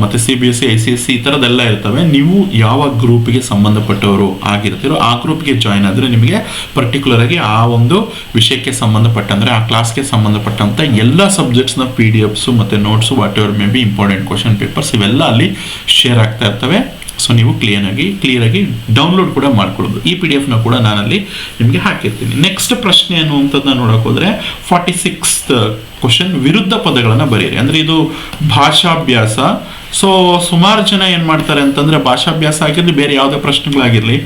ಮತ್ತು C B S C I C S C ಈ ಥರದ್ದೆಲ್ಲ ಇರ್ತವೆ. ನೀವು ಯಾವ ಗ್ರೂಪಿಗೆ ಸಂಬಂಧಪಟ್ಟವರು ಆಗಿರ್ತೀರೋ ಆ ಗ್ರೂಪ್ಗೆ ಜಾಯ್ನ್ ಆದರೆ ನಿಮಗೆ ಪರ್ಟಿಕ್ಯುಲರ್ ಆಗಿ ಆ ಒಂದು ವಿಷಯಕ್ಕೆ ಸಂಬಂಧಪಟ್ಟಂದ್ರೆ ಆ ಕ್ಲಾಸ್ಗೆ ಸಂಬಂಧಪಟ್ಟಂತ ಎಲ್ಲ ಸಬ್ಜೆಕ್ಟ್ಸ್ನ ಪಿ ಡಿ ಎಫ್ಸು ಮತ್ತು notes whatever may be important question papers ಇವೆಲ್ಲ ಅಲ್ಲಿ ಶೇರ್ ಆಗ್ತಾ ಇರ್ತವೆ. ಸೊ ನೀವು ಕ್ಲಿಯರ್ ಆಗಿ ಕ್ಲಿಯರ್ ಆಗಿ ಡೌನ್ಲೋಡ್ ಕೂಡ ಮಾಡ್ಕೊಳ್ಳೋದು ಈ ಪಿ ಡಿ ಎಫ್ನ ಕೂಡ ನಾನಲ್ಲಿ ನಿಮಗೆ ಹಾಕಿರ್ತೀನಿ. ನೆಕ್ಸ್ಟ್ ಪ್ರಶ್ನೆ ಅನ್ನುವಂಥದ್ದನ್ನ ನೋಡಕ್ ಹೋದ್ರೆ ಫಾರ್ಟಿ ಸಿಕ್ಸ್ ಕ್ವಶನ್ ವಿರುದ್ಧ ಪದಗಳನ್ನು ಬರೀರಿ. ಅಂದರೆ ಇದು ಭಾಷಾಭ್ಯಾಸ. ಸೊ ಸುಮಾರು ಜನ ಏನು ಮಾಡ್ತಾರೆ ಅಂತಂದರೆ ಭಾಷಾಭ್ಯಾಸ ಆಗಿರಲಿ, ಬೇರೆ ಯಾವುದೇ ಪ್ರಶ್ನೆಗಳಾಗಿರಲಿ,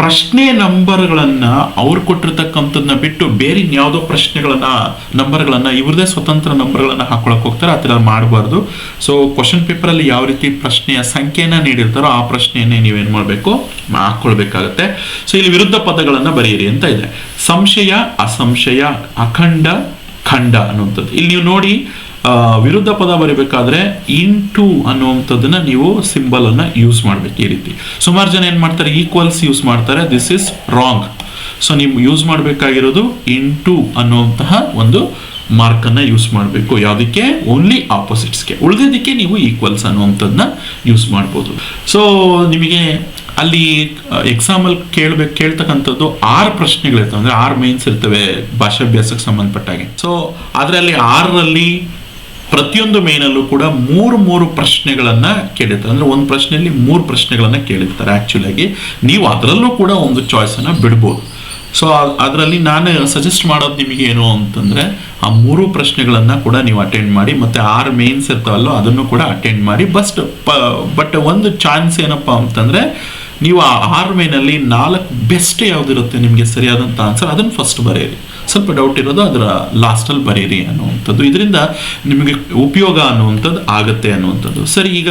ಪ್ರಶ್ನೆ ನಂಬರ್ಗಳನ್ನು ಅವ್ರು ಕೊಟ್ಟಿರ್ತಕ್ಕಂಥದ್ದನ್ನ ಬಿಟ್ಟು ಬೇರೆ ಇನ್ಯಾವುದೋ ಪ್ರಶ್ನೆಗಳನ್ನು, ನಂಬರ್ಗಳನ್ನು ಇವ್ರದೇ ಸ್ವತಂತ್ರ ನಂಬರ್ಗಳನ್ನು ಹಾಕೊಳಕ್ಕೆ ಹೋಗ್ತಾರೆ, ಆ ಥರ ಮಾಡಬಾರ್ದು. ಸೊ ಕ್ವಶನ್ ಪೇಪರಲ್ಲಿ ಯಾವ ರೀತಿ ಪ್ರಶ್ನೆಯ ಸಂಖ್ಯೆಯನ್ನು ನೀಡಿರ್ತಾರೋ ಆ ಪ್ರಶ್ನೆಯನ್ನೇ ನೀವೇನು ಮಾಡಬೇಕು? ಹಾಕೊಳ್ಬೇಕಾಗತ್ತೆ. ಸೊ ಇಲ್ಲಿ ವಿರುದ್ಧ ಪದಗಳನ್ನು ಬರೆಯಿರಿ ಅಂತ ಇದೆ. ಸಂಶಯ, ಅಸಂಶಯ, ಅಖಂಡ ಖಂಡ ಅನ್ನುವಂಥದ್ದು. ಇಲ್ಲಿ ನೀವು ನೋಡಿ ವಿರುದ್ಧ ಪದ ಬರಿಬೇಕಾದ್ರೆ ಇಂಟು ಅನ್ನುವಂಥದ್ದನ್ನ ನೀವು ಸಿಂಬಲ್ ಅನ್ನ ಯೂಸ್ ಮಾಡ್ಬೇಕು ಈ ರೀತಿ. ಸುಮಾರು ಜನ ಏನ್ ಮಾಡ್ತಾರೆ? ಈಕ್ವಲ್ಸ್ ಯೂಸ್ ಮಾಡ್ತಾರೆ. ದಿಸ್ ಇಸ್ ರಾಂಗ್ ಸೊ ನೀವು ಯೂಸ್ ಮಾಡಬೇಕಾಗಿರೋದು ಇಂಟು ಅನ್ನುವಂತಹ ಒಂದು ಮಾರ್ಕ್ ಅನ್ನ ಯೂಸ್ ಮಾಡಬೇಕು. ಯಾವುದಕ್ಕೆ? ಓನ್ಲಿ ಆಪೋಸಿಟ್ಸ್ಗೆ ಉಳಿದಿದ್ದಕ್ಕೆ ನೀವು ಈಕ್ವಲ್ಸ್ ಅನ್ನುವಂಥದ್ದನ್ನ ಯೂಸ್ ಮಾಡ್ಬೋದು. ಸೊ ನಿಮಗೆ ಅಲ್ಲಿ ಎಕ್ಸಾಮಲ್ಲಿ ಕೇಳ್ಬೇಕು, ಕೇಳ್ತಕ್ಕಂಥದ್ದು ಆರು ಪ್ರಶ್ನೆಗಳಿರ್ತವೆ ಅಂದ್ರೆ ಆರು ಮೇನ್ಸ್ ಇರ್ತವೆ ಭಾಷಾಭ್ಯಾಸಕ್ಕೆ ಸಂಬಂಧಪಟ್ಟಾಗೆ. ಸೊ ಅದರಲ್ಲಿ ಆರರಲ್ಲಿ ಪ್ರತಿಯೊಂದು ಮೇನಲ್ಲೂ ಕೂಡ ಮೂರು ಮೂರು ಪ್ರಶ್ನೆಗಳನ್ನು ಕೇಳಿರ್ತಾರೆ. ಅಂದ್ರೆ ಒಂದು ಪ್ರಶ್ನೆಯಲ್ಲಿ ಮೂರು ಪ್ರಶ್ನೆಗಳನ್ನು ಕೇಳಿರ್ತಾರೆ ಆ್ಯಕ್ಚುಲಾಗಿ ನೀವು ಅದರಲ್ಲೂ ಕೂಡ ಒಂದು ಚಾಯ್ಸನ್ನು ಬಿಡ್ಬೋದು. ಸೊ ಅದರಲ್ಲಿ ನಾನು ಸಜೆಸ್ಟ್ ಮಾಡೋದು ನಿಮಗೆ ಏನು ಅಂತಂದ್ರೆ, ಆ ಮೂರು ಪ್ರಶ್ನೆಗಳನ್ನು ಕೂಡ ನೀವು ಅಟೆಂಡ್ ಮಾಡಿ, ಮತ್ತೆ ಆರು ಮೇನ್ಸ್ ಇರ್ತಾವಲ್ಲೋ ಅದನ್ನು ಕೂಡ ಅಟೆಂಡ್ ಮಾಡಿ ಬಸ್ಟ್ ಬಟ್ ಒಂದು ಚಾನ್ಸ್ ಏನಪ್ಪಾ ಅಂತಂದ್ರೆ ನೀವು ಆ ಆರು ಮೇನಲ್ಲಿ ನಾಲ್ಕು ಬೆಸ್ಟ್ ಯಾವುದಿರುತ್ತೆ ನಿಮಗೆ ಸರಿಯಾದಂಥ ಆನ್ಸರ್ ಅದನ್ನು ಫಸ್ಟ್ ಬರೆಯಿರಿ. ಸ್ವಲ್ಪ ಡೌಟ್ ಇರೋದು ಅದರ ಲಾಸ್ಟಲ್ಲಿ ಬರೀರಿ ಅನ್ನುವಂಥದ್ದು. ಇದರಿಂದ ನಿಮಗೆ ಉಪಯೋಗ ಅನ್ನುವಂಥದ್ದು ಆಗುತ್ತೆ ಅನ್ನುವಂಥದ್ದು. ಸರಿ, ಈಗ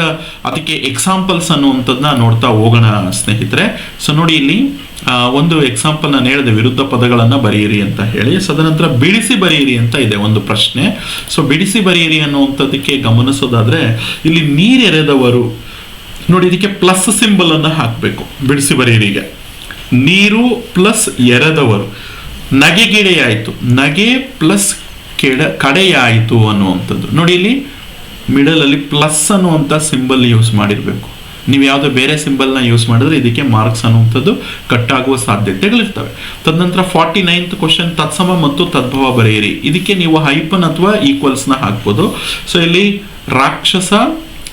ಅದಕ್ಕೆ ಎಕ್ಸಾಂಪಲ್ಸ್ ಅನ್ನುವಂಥದ್ದನ್ನ ನೋಡ್ತಾ ಹೋಗೋಣ ಸ್ನೇಹಿತರೆ. ಸೊ ನೋಡಿ ಇಲ್ಲಿ ಒಂದು ಎಕ್ಸಾಂಪಲ್ ನಾನು ಹೇಳಿದೆ, ವಿರುದ್ಧ ಪದಗಳನ್ನು ಬರೆಯಿರಿ ಅಂತ ಹೇಳಿ. ಸೊ ಅದನಂತರ ಬಿಡಿಸಿ ಬರೆಯಿರಿ ಅಂತ ಇದೆ ಒಂದು ಪ್ರಶ್ನೆ. ಸೊ ಬಿಡಿಸಿ ಬರೆಯಿರಿ ಅನ್ನುವಂಥದ್ದಕ್ಕೆ ಗಮನಿಸೋದಾದರೆ, ಇಲ್ಲಿ ನೀರೆರೆದವರು ನೋಡಿ, ಇದಕ್ಕೆ ಪ್ಲಸ್ ಸಿಂಬಲ್ ಅನ್ನು ಹಾಕಬೇಕು. ಬಿಡಿಸಿ ಬರೆಯಿರಿಗೆ ನೀರು ಪ್ಲಸ್ ಎರದವರು. ನಗೆಗಿಡೆಯಾಯಿತು ನಗೆ ಪ್ಲಸ್ ಕೆಡ, ಕಡೆಯಾಯಿತು ಅನ್ನುವಂಥದ್ದು. ನೋಡಿ ಇಲ್ಲಿ ಮಿಡಲ್ ಅಲ್ಲಿ ಪ್ಲಸ್ ಅನ್ನುವಂಥ ಸಿಂಬಲ್ ಯೂಸ್ ಮಾಡಿರಬೇಕು. ನೀವು ಯಾವುದೋ ಬೇರೆ ಸಿಂಬಲ್ನ ಯೂಸ್ ಮಾಡಿದ್ರೆ ಇದಕ್ಕೆ ಮಾರ್ಕ್ಸ್ ಅನ್ನುವಂಥದ್ದು ಕಟ್ ಆಗುವ ಸಾಧ್ಯತೆಗಳಿರ್ತವೆ ತದನಂತರ ಫಾರ್ಟಿ ನೈನ್ತ್ ಕ್ವಶನ್ ತತ್ಸಮ ಮತ್ತು ತದ್ಭವ ಬರೆಯಿರಿ. ಇದಕ್ಕೆ ನೀವು ಹೈಪನ್ ಅಥವಾ ಈಕ್ವಲ್ಸ್ನ ಹಾಕ್ಬೋದು. ಸೊ ಇಲ್ಲಿ ರಾಕ್ಷಸ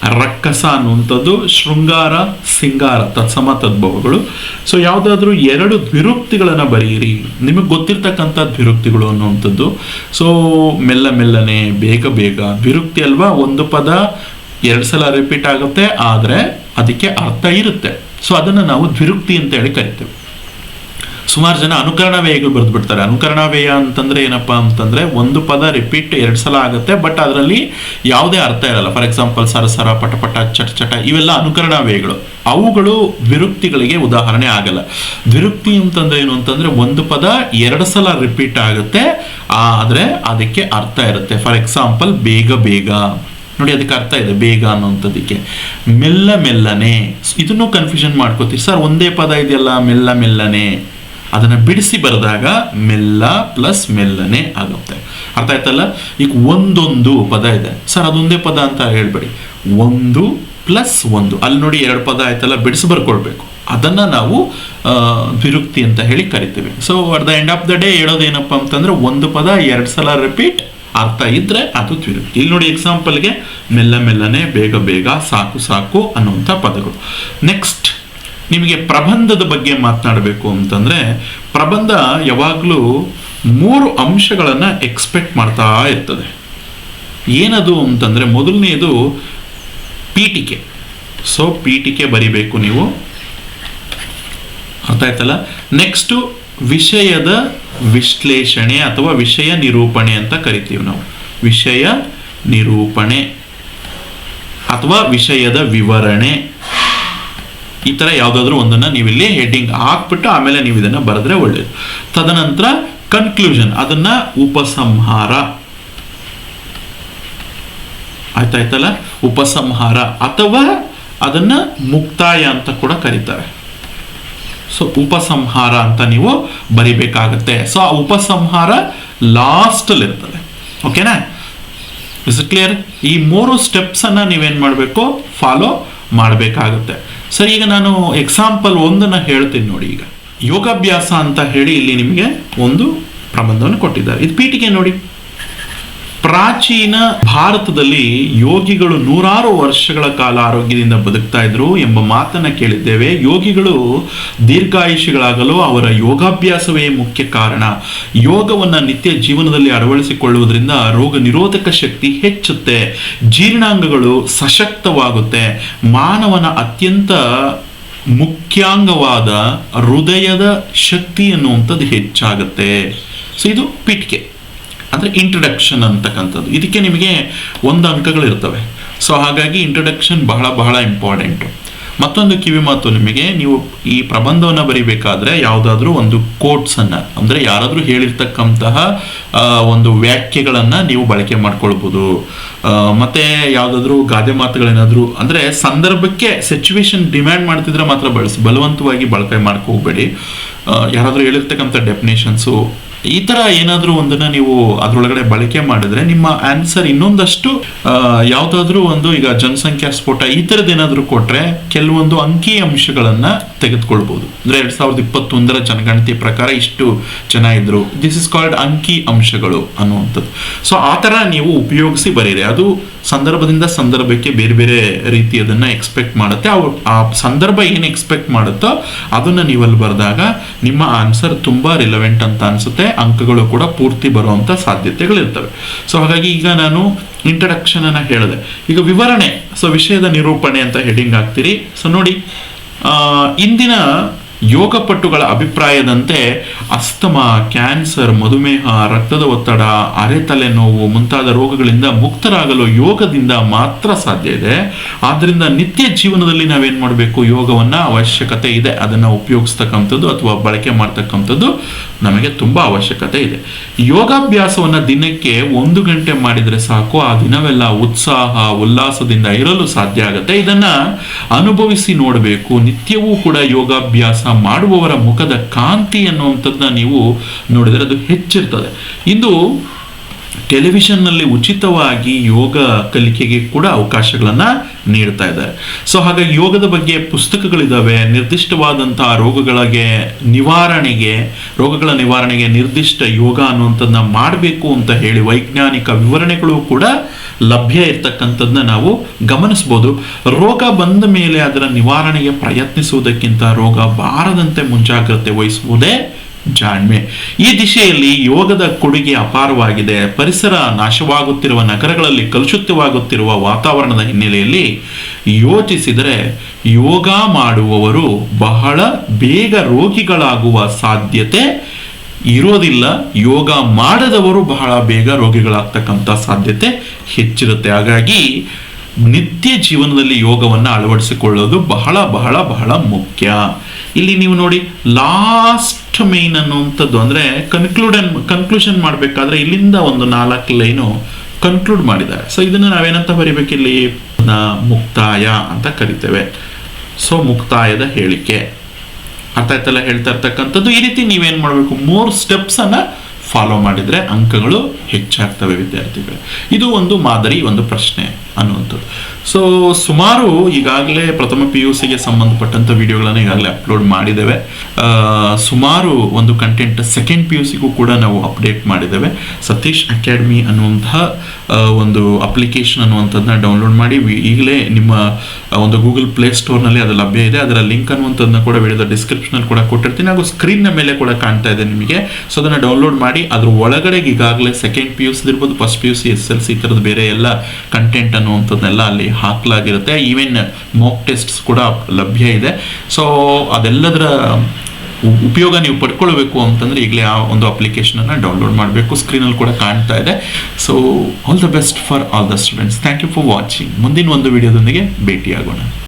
ರಕ್ಕಸ ಅನ್ನುವಂಥದ್ದು ಶೃಂಗಾರ, ಸಿಂಗಾರ, ತತ್ಸಮ, ತದ್ಭವಗಳು. ಸೊ ಯಾವುದಾದ್ರೂ ಎರಡು ದ್ವಿರುಕ್ತಿಗಳನ್ನು ಬರೆಯಿರಿ. ನಿಮಗೆ ಗೊತ್ತಿರ್ತಕ್ಕಂಥ ದ್ವಿರುಕ್ತಿಗಳು ಅನ್ನುವಂಥದ್ದು. ಸೊ ಮೆಲ್ಲ ಮೆಲ್ಲನೆ, ಬೇಗ ಬೇಗ. ದ್ವಿರುಕ್ತಿ ಅಲ್ವಾ? ಒಂದು ಪದ ಎರಡು ಸಲ ರಿಪೀಟ್ ಆಗುತ್ತೆ, ಆದರೆ ಅದಕ್ಕೆ ಅರ್ಥ ಇರುತ್ತೆ. ಸೊ ಅದನ್ನು ನಾವು ದ್ವಿರುಕ್ತಿ ಅಂತ ಹೇಳಿ ಕರಿತೇವೆ. ಸುಮಾರು ಜನ ಅನುಕರಣ ವ್ಯಯಗಳು ಬರೆದು ಬಿಡ್ತಾರೆ ಅನುಕರಣ ವ್ಯಯ ಅಂತಂದ್ರೆ ಏನಪ್ಪಾ ಅಂತಂದ್ರೆ ಒಂದು ಪದ ರಿಪೀಟ್ ಎರಡು ಸಲ ಆಗುತ್ತೆ ಬಟ್ ಅದರಲ್ಲಿ ಯಾವುದೇ ಅರ್ಥ ಇರಲ್ಲ. ಫಾರ್ ಎಕ್ಸಾಂಪಲ್ ಸರಸರ ಪಟಪಟ ಚಟ ಚಟ, ಇವೆಲ್ಲ ಅನುಕರಣ ವ್ಯಯಗಳು ಅವುಗಳು ವಿರುಕ್ತಿಗಳಿಗೆ ಉದಾಹರಣೆ ಆಗಲ್ಲ. ವಿರುಕ್ತಿ ಅಂತಂದ್ರೆ ಏನು ಅಂತಂದ್ರೆ ಒಂದು ಪದ ಎರಡು ಸಲ ರಿಪೀಟ್ ಆಗುತ್ತೆ ಆದರೆ ಅದಕ್ಕೆ ಅರ್ಥ ಇರುತ್ತೆ. ಫಾರ್ ಎಕ್ಸಾಂಪಲ್ ಬೇಗ ಬೇಗ. ನೋಡಿ ಅದಕ್ಕೆ ಅರ್ಥ ಇದೆ, ಬೇಗ ಅನ್ನೋಂಥದ್ದಕ್ಕೆ ಮೆಲ್ಲ ಮೆಲ್ಲನೆ. ಇದನ್ನು ಕನ್ಫ್ಯೂಷನ್ ಮಾಡ್ಕೋತೀವಿ ಸರ್, ಒಂದೇ ಪದ ಇದೆಯಲ್ಲ, ಮೆಲ್ಲ ಮೆಲ್ಲನೆ. ಅದನ್ನು ಬಿಡಿಸಿ ಬರೆದಾಗ ಮೆಲ್ಲ ಪ್ಲಸ್ ಮೆಲ್ಲನೆ ಆಗುತ್ತೆ. ಅರ್ಥ ಆಯ್ತಲ್ಲ? ಈಗ ಒಂದೊಂದು ಪದ ಇದೆ. ಸರ್, ಅದೊಂದೇ ಪದ ಅಂತ ಹೇಳ್ಬೇಡಿ. ಒಂದು ಪ್ಲಸ್ ಒಂದು. ಅಲ್ಲಿ ನೋಡಿ ಎರಡು ಪದ ಆಯ್ತಲ್ಲ? ಬಿಡಿಸಿ ಬರ್ಕೊಳ್ಬೇಕು. ಅದನ್ನ ನಾವು ವಿರುಕ್ತಿ ಅಂತ ಹೇಳಿ ಕರಿತೀವಿ. So at the end of the day ಹೇಳೋದೇನಪ್ಪ ಅಂತಂದ್ರೆ ಒಂದು ಪದ ಎರಡು ಸಲ ರಿಪೀಟ್ ಅರ್ಥ ಇದ್ರೆ ಅದು ದ್ವಿರುಕ್ತಿ ಇಲ್ಲಿ ನೋಡಿ ಎಕ್ಸಾಂಪಲ್ಗೆ ಮೆಲ್ಲ ಮೆಲ್ಲನೆ, ಬೇಗ ಬೇಗ, ಸಾಕು ಸಾಕು ಅನ್ನುವಂಥ ಪದಗಳು. ನೆಕ್ಸ್ಟ್ ನಿಮಗೆ ಪ್ರಬಂಧದ ಬಗ್ಗೆ ಮಾತನಾಡಬೇಕು ಅಂತಂದರೆ ಪ್ರಬಂಧ ಯಾವಾಗಲೂ ಮೂರು ಅಂಶಗಳನ್ನು ಎಕ್ಸ್ಪೆಕ್ಟ್ ಮಾಡ್ತಾ ಇರ್ತದೆ. ಏನದು ಅಂತಂದರೆ ಮೊದಲನೆಯದು ಪೀಠಿಕೆ. ಸೊ ಪೀಠಿಕೆ ಬರಿಬೇಕು ನೀವು. ಅರ್ಥ ಆಯ್ತಲ್ಲ? ನೆಕ್ಸ್ಟು ವಿಷಯದ ವಿಶ್ಲೇಷಣೆ ಅಥವಾ ವಿಷಯ ನಿರೂಪಣೆ ಅಂತ ಕರಿತೀವಿ ನಾವು. ವಿಷಯ ನಿರೂಪಣೆ ಅಥವಾ ವಿಷಯದ ವಿವರಣೆ. ಈ ಥರ ಯಾವುದಾದ್ರೂ ಒಂದನ್ನು ನೀವಿಲ್ಲಿ ಹೆಡ್ಡಿಂಗ್ ಹಾಕ್ಬಿಟ್ಟು ಆಮೇಲೆ ನೀವು ಇದನ್ನ ಬರೆದ್ರೆ ಒಳ್ಳೆಯದು ತದನಂತರ ಕನ್ಕ್ಲೂಷನ್ ಅದನ್ನ ಉಪಸಂಹಾರ. ಆಯ್ತಾಯ್ತಲ್ಲ? ಉಪಸಂಹಾರ ಅಥವಾ ಅದನ್ನ ಮುಕ್ತಾಯ ಅಂತ ಕೂಡ ಕರೀತಾರೆ. ಸೊ ಉಪಸಂಹಾರ ಅಂತ ನೀವು ಬರಿಬೇಕಾಗತ್ತೆ. ಸೊ ಆ ಉಪಸಂಹಾರ ಲಾಸ್ಟಲ್ಲಿ ಇರ್ತದೆ. ಓಕೆನಾ ಇಸ್ ಕ್ಲಿಯರ್ ಈ ಮೂರು ಸ್ಟೆಪ್ಸ್ ನೀವೇನು ನೀವೇನ್ ಮಾಡಬೇಕು? ಫಾಲೋ ಮಾಡಬೇಕಾಗುತ್ತೆ. ಸರ್, ಈಗ ನಾನು ಎಕ್ಸಾಂಪಲ್ ಒಂದನ್ನು ಹೇಳ್ತೀನಿ ನೋಡಿ ಈಗ. ಯೋಗಾಭ್ಯಾಸ ಅಂತ ಹೇಳಿ ಇಲ್ಲಿ ನಿಮಗೆ ಒಂದು ಪ್ರಬಂಧವನ್ನು ಕೊಟ್ಟಿದ್ದಾರೆ. ಇದು ಪೀಠಿಗೆ ನೋಡಿ. ಪ್ರಾಚೀನ ಭಾರತದಲ್ಲಿ ಯೋಗಿಗಳು ನೂರಾರು ವರ್ಷಗಳ ಕಾಲ ಆರೋಗ್ಯದಿಂದ ಬದುಕ್ತಾ ಇದ್ರು ಎಂಬ ಮಾತನ್ನ ಕೇಳಿದ್ದೇವೆ. ಯೋಗಿಗಳು ದೀರ್ಘಾಯುಷಿಗಳಾಗಲು ಅವರ ಯೋಗಾಭ್ಯಾಸವೇ ಮುಖ್ಯ ಕಾರಣ. ಯೋಗವನ್ನ ನಿತ್ಯ ಜೀವನದಲ್ಲಿ ಅಳವಡಿಸಿಕೊಳ್ಳುವುದರಿಂದ ರೋಗ ನಿರೋಧಕ ಶಕ್ತಿ ಹೆಚ್ಚುತ್ತೆ. ಜೀರ್ಣಾಂಗಗಳು ಸಶಕ್ತವಾಗುತ್ತೆ. ಮಾನವನ ಅತ್ಯಂತ ಮುಖ್ಯಾಂಗವಾದ ಹೃದಯದ ಶಕ್ತಿ ಅನ್ನುವಂಥದ್ದು ಹೆಚ್ಚಾಗುತ್ತೆ. ಸೊ ಇದು ಪೀಠಿಕೆ ಅಂದರೆ ಇಂಟ್ರಡಕ್ಷನ್ ಅಂತಕ್ಕಂಥದ್ದು. ಇದಕ್ಕೆ ನಿಮಗೆ ಒಂದು ಅಂಕಗಳಿರ್ತವೆ. ಸೊ ಹಾಗಾಗಿ ಇಂಟ್ರಡಕ್ಷನ್ ಬಹಳ ಬಹಳ ಇಂಪಾರ್ಟೆಂಟು ಮತ್ತೊಂದು ಕಿವಿ ಮಾತು ನಿಮಗೆ, ನೀವು ಈ ಪ್ರಬಂಧವನ್ನು ಬರಿಬೇಕಾದ್ರೆ ಯಾವುದಾದ್ರೂ ಒಂದು ಕೋಟ್ಸನ್ನು ಅಂದರೆ ಯಾರಾದರೂ ಹೇಳಿರ್ತಕ್ಕಂತಹ ಒಂದು ವ್ಯಾಖ್ಯೆಗಳನ್ನು ನೀವು ಬಳಕೆ ಮಾಡ್ಕೊಳ್ಬೋದು. ಮತ್ತು ಯಾವುದಾದ್ರೂ ಗಾದೆ ಮಾತುಗಳೇನಾದರೂ, ಅಂದರೆ ಸಂದರ್ಭಕ್ಕೆ ಸಿಚುವೇಶನ್ ಡಿಮ್ಯಾಂಡ್ ಮಾಡ್ತಿದ್ರೆ ಮಾತ್ರ ಬಳಸಿ, ಬಲವಂತವಾಗಿ ಬಳಕೆ ಮಾಡ್ಕೋಬೇಡಿ. ಯಾರಾದರೂ ಹೇಳಿರ್ತಕ್ಕಂಥ ಡೆಫಿನೇಷನ್ಸು ಈ ತರ ಏನಾದರೂ ಒಂದನ್ನ ನೀವು ಅದರೊಳಗಡೆ ಬಳಕೆ ಮಾಡಿದ್ರೆ ನಿಮ್ಮ ಆನ್ಸರ್ ಇನ್ನೊಂದಷ್ಟು ಯಾವುದಾದ್ರೂ ಒಂದು ಈಗ ಜನಸಂಖ್ಯಾ ಸ್ಫೋಟ ಈ ಥರದ್ದು ಏನಾದರೂ ಕೊಟ್ರೆ ಕೆಲವೊಂದು ಅಂಕಿ ಅಂಶಗಳನ್ನ ತೆಗೆದುಕೊಳ್ಬಹುದು ಅಂದ್ರೆ ಎರಡ್ ಸಾವಿರದ ಇಪ್ಪತ್ತೊಂದರ ಜನಗಣತಿ ಪ್ರಕಾರ ಇಷ್ಟು ಜನ ಇದ್ರು. ದಿಸ್ ಇಸ್ ಕಾಲ್ಡ್ ಅಂಕಿ ಅಂಶಗಳು ಅನ್ನುವಂಥದ್ದು. ಸೊ ಆ ಥರ ನೀವು ಉಪಯೋಗಿಸಿ ಬರೀರಿ. ಅದು ಸಂದರ್ಭದಿಂದ ಸಂದರ್ಭಕ್ಕೆ ಬೇರೆ ಬೇರೆ ರೀತಿಯದನ್ನ ಎಕ್ಸ್ಪೆಕ್ಟ್ ಮಾಡುತ್ತೆ. ಆ ಸಂದರ್ಭ ಏನು ಎಕ್ಸ್ಪೆಕ್ಟ್ ಮಾಡುತ್ತೋ ಅದನ್ನ ನೀವಲ್ಲಿ ಬರೆದಾಗ ನಿಮ್ಮ ಆನ್ಸರ್ ತುಂಬಾ ರಿಲೆವೆಂಟ್ ಅಂತ ಅನ್ಸುತ್ತೆ. ಅಂಕಗಳು ಕೂಡ ಪೂರ್ತಿ ಬರುವಂಥ ಸಾಧ್ಯತೆಗಳಿರ್ತವೆ. ಸೊ ಹಾಗಾಗಿ ಈಗ ನಾನು ಇಂಟ್ರಡಕ್ಷನ್ ಅನ್ನ ಹೇಳಿದೆ. ಈಗ ವಿವರಣೆ ಸೊ ವಿಷಯದ ನಿರೂಪಣೆ ಅಂತ ಹೆಡಿಂಗ್ ಆಗ್ತೀರಿ ಸೊ ನೋಡಿ ಇಂದಿನ ಯೋಗಪಟುಗಳ ಅಭಿಪ್ರಾಯದಂತೆ ಅಸ್ತಮ, ಕ್ಯಾನ್ಸರ್, ಮಧುಮೇಹ, ರಕ್ತದ ಒತ್ತಡ, ಅರೆತಲೆ ನೋವು ಮುಂತಾದ ರೋಗಗಳಿಂದ ಮುಕ್ತರಾಗಲು ಯೋಗದಿಂದ ಮಾತ್ರ ಸಾಧ್ಯ ಇದೆ. ಆದ್ದರಿಂದ ನಿತ್ಯ ಜೀವನದಲ್ಲಿ ನಾವೇನು ಮಾಡಬೇಕು? ಯೋಗವನ್ನ ಅವಶ್ಯಕತೆ ಇದೆ. ಅದನ್ನ ಉಪಯೋಗಿಸ್ತಕ್ಕಂಥದ್ದು ಅಥವಾ ಬಳಕೆ ಮಾಡ್ತಕ್ಕಂಥದ್ದು ನಮಗೆ ತುಂಬಾ ಅವಶ್ಯಕತೆ ಇದೆ. ಯೋಗಾಭ್ಯಾಸವನ್ನ ದಿನಕ್ಕೆ ಒಂದು ಗಂಟೆ ಮಾಡಿದ್ರೆ ಸಾಕು. ಆ ದಿನವೆಲ್ಲ ಉತ್ಸಾಹ, ಉಲ್ಲಾಸದಿಂದ ಇರಲು ಸಾಧ್ಯ ಆಗುತ್ತೆ. ಇದನ್ನ ಅನುಭವಿಸಿ ನೋಡಬೇಕು. ನಿತ್ಯವೂ ಕೂಡ ಯೋಗಾಭ್ಯಾಸ ಮಾಡುವವರ ಮುಖದ ಕಾಂತಿ ಅನ್ನುವಂಥದ್ದನ್ನ ನೀವು ನೋಡಿದರೆ ಅದು ಹೆಚ್ಚಿರ್ತದೆ. ಇಂದು ಟೆಲಿವಿಷನ್ನಲ್ಲಿ ಉಚಿತವಾಗಿ ಯೋಗ ಕಲಿಕೆಗೆ ಕೂಡ ಅವಕಾಶಗಳನ್ನು ನೀಡ್ತಾ ಇದ್ದಾರೆ ಸೊ ಹಾಗಾಗಿ ಯೋಗದ ಬಗ್ಗೆ ಪುಸ್ತಕಗಳಿದ್ದಾವೆ ನಿರ್ದಿಷ್ಟವಾದಂಥ ರೋಗಗಳಿಗೆ ನಿವಾರಣೆಗೆ, ರೋಗಗಳ ನಿವಾರಣೆಗೆ ನಿರ್ದಿಷ್ಟ ಯೋಗ ಅನ್ನುವಂಥದ್ದನ್ನ ಮಾಡಬೇಕು ಅಂತ ಹೇಳಿ ವೈಜ್ಞಾನಿಕ ವಿವರಣೆಗಳು ಕೂಡ ಲಭ್ಯ ಇರ್ತಕ್ಕಂಥದ್ದನ್ನ ನಾವು ಗಮನಿಸ್ಬೋದು. ರೋಗ ಬಂದ ಮೇಲೆ ಅದರ ನಿವಾರಣೆಗೆ ಪ್ರಯತ್ನಿಸುವುದಕ್ಕಿಂತ ರೋಗ ಬಾರದಂತೆ ಮುಂಜಾಗ್ರತೆ ವಹಿಸುವುದೇ ಜಾಣ್ಮೆ. ಈ ದಿಶೆಯಲ್ಲಿ ಯೋಗದ ಕೊಡುಗೆ ಅಪಾರವಾಗಿದೆ. ಪರಿಸರ ನಾಶವಾಗುತ್ತಿರುವ ನಗರಗಳಲ್ಲಿ ಕಲುಷಿತವಾಗುತ್ತಿರುವ ವಾತಾವರಣದ ಹಿನ್ನೆಲೆಯಲ್ಲಿ ಯೋಚಿಸಿದರೆ ಯೋಗ ಮಾಡುವವರು ಬಹಳ ಬೇಗ ರೋಗಿಗಳಾಗುವ ಸಾಧ್ಯತೆ ಇರೋದಿಲ್ಲ. ಯೋಗ ಮಾಡದವರು ಬಹಳ ಬೇಗ ರೋಗಿಗಳಾಗ್ತಕ್ಕಂಥ ಸಾಧ್ಯತೆ ಹೆಚ್ಚಿರುತ್ತೆ. ಹಾಗಾಗಿ ನಿತ್ಯ ಜೀವನದಲ್ಲಿ ಯೋಗವನ್ನು ಅಳವಡಿಸಿಕೊಳ್ಳೋದು ಬಹಳ ಬಹಳ ಬಹಳ ಮುಖ್ಯ. ಇಲ್ಲಿ ನೀವು ನೋಡಿ ಲಾಸ್ಟ್ ಮೈನ್ ಅನ್ನುವಂಥದ್ದು ಅಂದರೆ ಕನ್ಕ್ಲೂಡನ್ ಕನ್ಕ್ಲೂಷನ್ ಮಾಡಬೇಕಾದ್ರೆ ಇಲ್ಲಿಂದ ಒಂದು ನಾಲ್ಕು ಲೈನು ಕನ್ಕ್ಲೂಡ್ ಮಾಡಿದ್ದಾರೆ. ಸೊ ಇದನ್ನು ನಾವೇನಂತ ಬರೀಬೇಕಿಲ್ಲಿ? ಮುಕ್ತಾಯ ಅಂತ ಕರಿತೇವೆ. ಸೊ ಮುಕ್ತಾಯದ ಹೇಳಿಕೆ. ಅರ್ಥ ಆಯ್ತಲ್ಲ? ಹೇಳ್ತಾ ಇರ್ತಕ್ಕಂಥದ್ದು. ಈ ರೀತಿ ನೀವೇನು ಮಾಡಬೇಕು? ಮೂರು ಸ್ಟೆಪ್ಸನ್ನು ಫಾಲೋ ಮಾಡಿದರೆ ಅಂಕಗಳು ಹೆಚ್ಚಾಗ್ತವೆ ವಿದ್ಯಾರ್ಥಿಗಳು. ಇದು ಒಂದು ಮಾದರಿ, ಒಂದು ಪ್ರಶ್ನೆ ಅನ್ನುವಂಥದ್ದು. ಸೊ ಸುಮಾರು ಈಗಾಗಲೇ ಪ್ರಥಮ ಪಿ ಯು ಸಿಗೆ ಸಂಬಂಧಪಟ್ಟಂಥ ವಿಡಿಯೋಗಳನ್ನು ಈಗಾಗಲೇ ಅಪ್ಲೋಡ್ ಮಾಡಿದ್ದೇವೆ. ಸುಮಾರು ಒಂದು ಕಂಟೆಂಟ್ ಸೆಕೆಂಡ್ ಪಿ ಯು ಸಿಗೂ ಕೂಡ ನಾವು ಅಪ್ಡೇಟ್ ಮಾಡಿದ್ದೇವೆ. ಸತೀಶ್ ಅಕಾಡೆಮಿ ಅನ್ನುವಂತಹ ಒಂದು ಅಪ್ಲಿಕೇಶನ್ ಅನ್ನುವಂಥದ್ದನ್ನ ಡೌನ್ಲೋಡ್ ಮಾಡಿ ಈಗಲೇ ನಿಮ್ಮ ಒಂದು ಗೂಗಲ್ ಪ್ಲೇ ಸ್ಟೋರ್ನಲ್ಲಿ ಅದು ಲಭ್ಯ ಇದೆ. ಅದರ ಲಿಂಕ್ ಅನ್ನುವಂಥದ್ದನ್ನ ಕೂಡ ವಿಡಿಯೋದ ಡಿಸ್ಕ್ರಿಪ್ಷನಲ್ಲಿ ಕೂಡ ಕೊಟ್ಟಿರ್ತೀನಿ. ಹಾಗೂ ಸ್ಕ್ರೀನ್ನ ಮೇಲೆ ಕೂಡ ಕಾಣ್ತಾ ಇದೆ ನಿಮಗೆ. ಸೊ ಅದನ್ನು ಡೌನ್ಲೋಡ್ ಮಾಡಿ, ಅದ್ರ ಒಳಗಡೆ ಈಗಾಗಲೇ ಸೆಕೆಂಡ್ ಪಿ ಯು ಸಿ ಇರ್ಬೋದು first P U C S L C ಈ ಥರದ ಬೇರೆ ಎಲ್ಲ ಕಂಟೆಂಟ್ ಅನ್ನುವಂಥದ್ದನ್ನೆಲ್ಲ ಅಲ್ಲಿ ಹಾಕಲಾಗಿರುತ್ತೆ. ಈವೆನ್ ಮೋಕ್ ಟೆಸ್ಟ್ಸ್ ಕೂಡ ಲಭ್ಯ ಇದೆ. ಸೊ ಅದೆಲ್ಲದರ ಉಪಯೋಗ ನೀವು ಪಡ್ಕೊಳ್ಬೇಕು ಅಂತಂದ್ರೆ ಈಗಲೇ ಆ ಒಂದು ಅಪ್ಲಿಕೇಶನನ್ನು ಡೌನ್ಲೋಡ್ ಮಾಡಬೇಕು. ಸ್ಕ್ರೀನಲ್ಲಿ ಕೂಡ ಕಾಣ್ತಾ ಇದೆ. So all the best for all the students thank you for watching ಮುಂದಿನ ಒಂದು ವಿಡಿಯೋದೊಂದಿಗೆ ಭೇಟಿಯಾಗೋಣ.